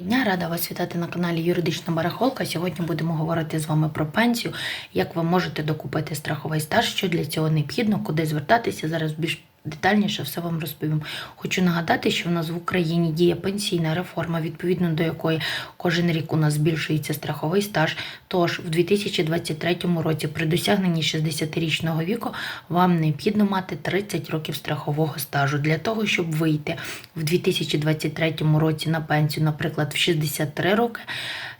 Дня рада вас вітати на каналі Юридична Барахолка. Сьогодні будемо говорити з вами про пенсію, як ви можете докупити страховий стаж, що для цього необхідно, куди звертатися. Зараз більш детальніше все вам розповім. Хочу нагадати, що в нас в Україні діє пенсійна реформа, відповідно до якої кожен рік у нас збільшується страховий стаж. Тож в 2023 році при досягненні 60-річного віку вам необхідно мати 30 років страхового стажу для того, щоб вийти в 2023 році на пенсію, наприклад, в 63 роки.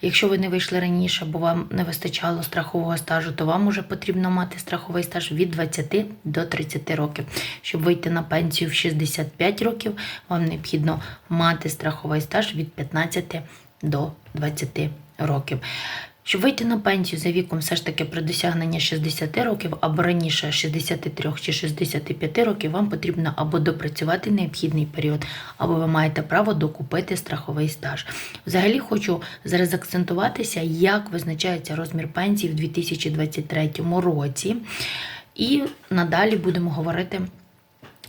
Якщо ви не вийшли раніше, бо вам не вистачало страхового стажу, то вам уже потрібно мати страховий стаж від 20 до 30 років. Щоб вийти на пенсію в 65 років, вам необхідно мати страховий стаж від 15 до 20 років. Щоб вийти на пенсію за віком все ж таки при досягненні 60 років або раніше 63 чи 65 років, вам потрібно або допрацювати необхідний період, або ви маєте право докупити страховий стаж. Взагалі хочу зараз акцентуватися, як визначається розмір пенсії в 2023 році. І надалі будемо говорити.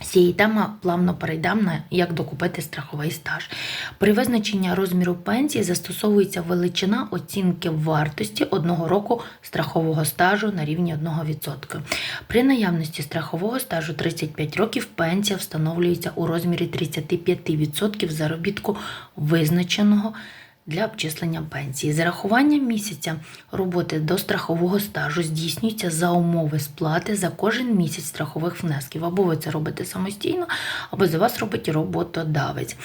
Цієї теми плавно перейдемо на як докупити страховий стаж. При визначенні розміру пенсії застосовується величина оцінки вартості одного року страхового стажу на рівні 1%. При наявності страхового стажу 35 років пенсія встановлюється у розмірі 35% заробітку визначеного для обчислення пенсії. Зарахування місяця роботи до страхового стажу здійснюється за умови сплати за кожен місяць страхових внесків. Або ви це робите самостійно, або за вас робить роботодавець.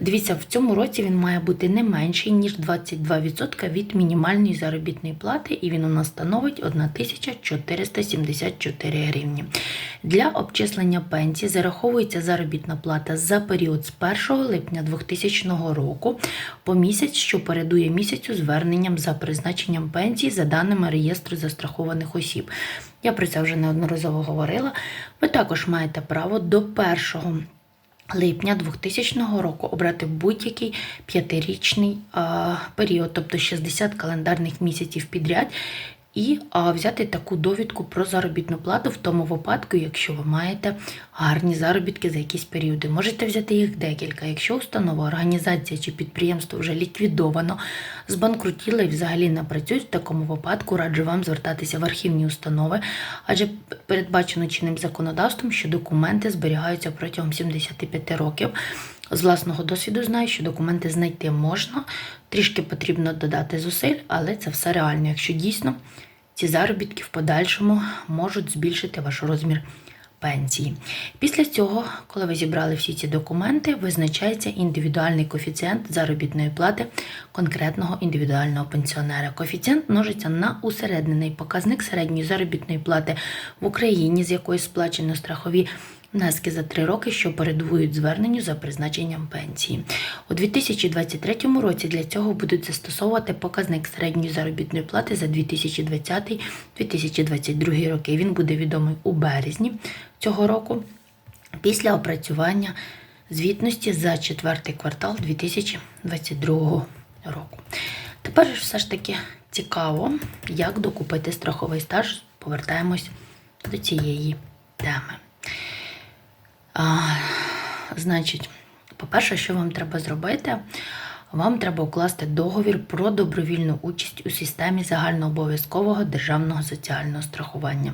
Дивіться, в цьому році він має бути не менший, ніж 22% від мінімальної заробітної плати, і він у нас становить 1474 гривні. Для обчислення пенсії зараховується заробітна плата за період з 1 липня 2000 року по місяць, що передує місяцю зверненням за призначенням пенсії за даними реєстру застрахованих осіб. Я про це вже неодноразово говорила. Ви також маєте право до 1 липня 2000 року обрати будь-який п'ятирічний період, тобто 60 календарних місяців підряд, і а, взяти таку довідку про заробітну плату в тому випадку, якщо ви маєте гарні заробітки за якісь періоди. Можете взяти їх декілька. Якщо установа, організація чи підприємство вже ліквідовано, збанкрутіло і взагалі не працюють, в такому випадку раджу вам звертатися в архівні установи, адже передбачено чинним законодавством, що документи зберігаються протягом 75 років. З власного досвіду знаю, що документи знайти можна, трішки потрібно додати зусиль, але це все реально, якщо дійсно ці заробітки в подальшому можуть збільшити ваш розмір пенсії. Після цього, коли ви зібрали всі ці документи, визначається індивідуальний коефіцієнт заробітної плати конкретного індивідуального пенсіонера. Коефіцієнт множиться на усереднений показник середньої заробітної плати в Україні, з якої сплачено страхові внески за три роки, що передують зверненню за призначенням пенсії. У 2023 році для цього будуть застосовувати показник середньої заробітної плати за 2020-2022 роки. Він буде відомий у березні цього року після опрацювання звітності за четвертий квартал 2022 року. Тепер все ж таки цікаво, як докупити страховий стаж. Повертаємось до цієї теми. А, Значить, по-перше, що вам треба зробити? Вам треба укласти договір про добровільну участь у системі загальнообов'язкового державного соціального страхування.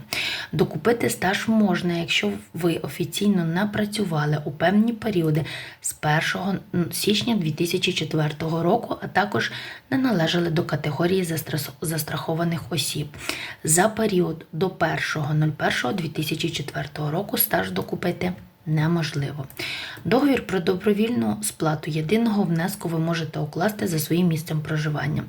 Докупити стаж можна, якщо ви офіційно не працювали у певні періоди з 1 січня 2004 року, а також не належали до категорії застрахованих осіб. За період до 1.01.2004 року стаж докупити неможливо. Договір про добровільну сплату єдиного внеску ви можете укласти за своїм місцем проживання.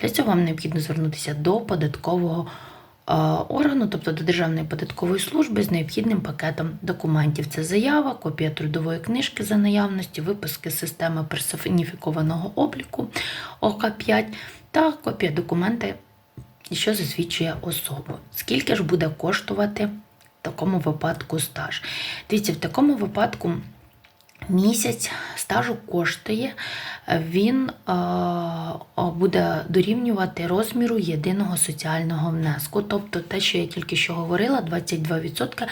Для цього вам необхідно звернутися до податкового е, органу, тобто до Державної податкової служби з необхідним пакетом документів. Це заява, копія трудової книжки за наявності, виписки з системи персоніфікованого обліку ОК5 та копія документа, що засвідчує особу. Скільки ж буде коштувати такому випадку стаж? Дивіться, в такому випадку місяць стажу коштує, він е, буде дорівнювати розміру єдиного соціального внеску. Тобто те, що я тільки що говорила, 22%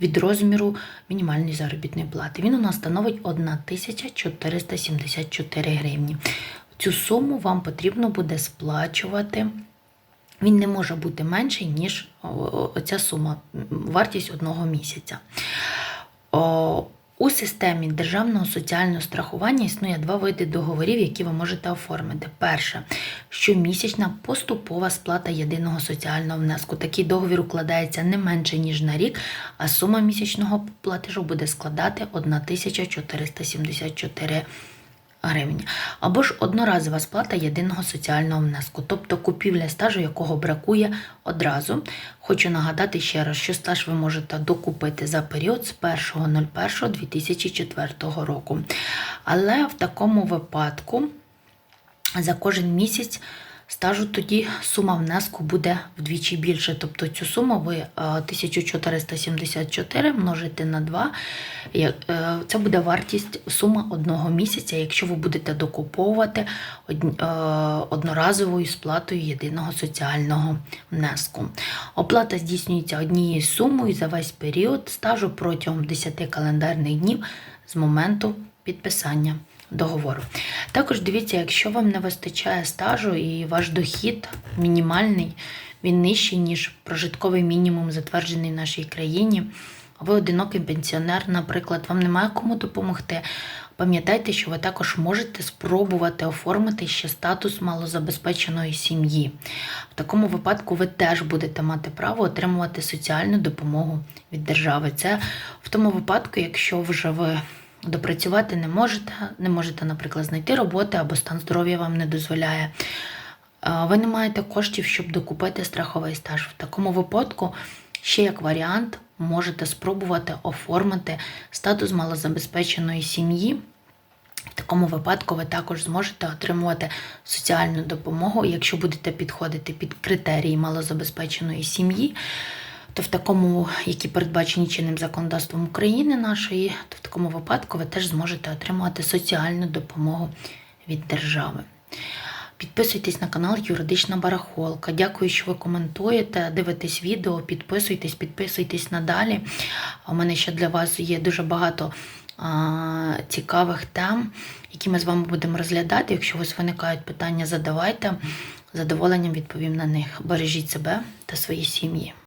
від розміру мінімальної заробітної плати. Він у нас становить 1474 гривні. цю суму вам потрібно буде сплачувати. Він не може бути менший, ніж о, сума, вартість одного місяця. У системі державного соціального страхування існує два види договорів, які ви можете оформити. Перше, щомісячна поступова сплата єдиного соціального внеску. Такий договір укладається не менше, ніж на рік, а сума місячного платежу буде складати 1474 гривень. Або ж одноразова сплата єдиного соціального внеску, тобто купівля стажу, якого бракує одразу. Хочу нагадати ще раз, що стаж ви можете докупити за період з 1.01.2004 року. Але в такому випадку за кожен місяць стажу тоді сума внеску буде вдвічі більше. Тобто цю суму ви е, 1474 множите на 2. Е, Це буде вартість сума одного місяця, якщо ви будете докуповувати е, одноразовою сплатою єдиного соціального внеску. Оплата здійснюється однією сумою за весь період стажу протягом 10 календарних днів з моменту підписання договору. Також дивіться, якщо вам не вистачає стажу і ваш дохід мінімальний, він нижчий, ніж прожитковий мінімум, затверджений в нашій країні. Ви одинокий пенсіонер, наприклад, вам немає кому допомогти. Пам'ятайте, що ви також можете спробувати оформити ще статус малозабезпеченої сім'ї. В такому випадку ви теж будете мати право отримувати соціальну допомогу від держави. Це в тому випадку, якщо вже ви допрацювати не можете, не можете, наприклад, знайти роботи або стан здоров'я вам не дозволяє. Ви не маєте коштів, щоб докупити страховий стаж. В такому випадку, ще як варіант, можете спробувати оформити статус малозабезпеченої сім'ї. В такому випадку ви також зможете отримувати соціальну допомогу, якщо будете підходити під критерії малозабезпеченої сім'ї, то в такому, які передбачені чинним законодавством України нашої, то в такому випадку ви теж зможете отримувати соціальну допомогу від держави. Підписуйтесь на канал Юридична Барахолка. Дякую, що ви коментуєте, дивитесь відео, підписуйтесь, підписуйтесь надалі. У мене ще для вас є дуже багато а, цікавих тем, які ми з вами будемо розглядати. Якщо у вас виникають питання, задавайте. З задоволенням відповім на них. Бережіть себе та свої сім'ї.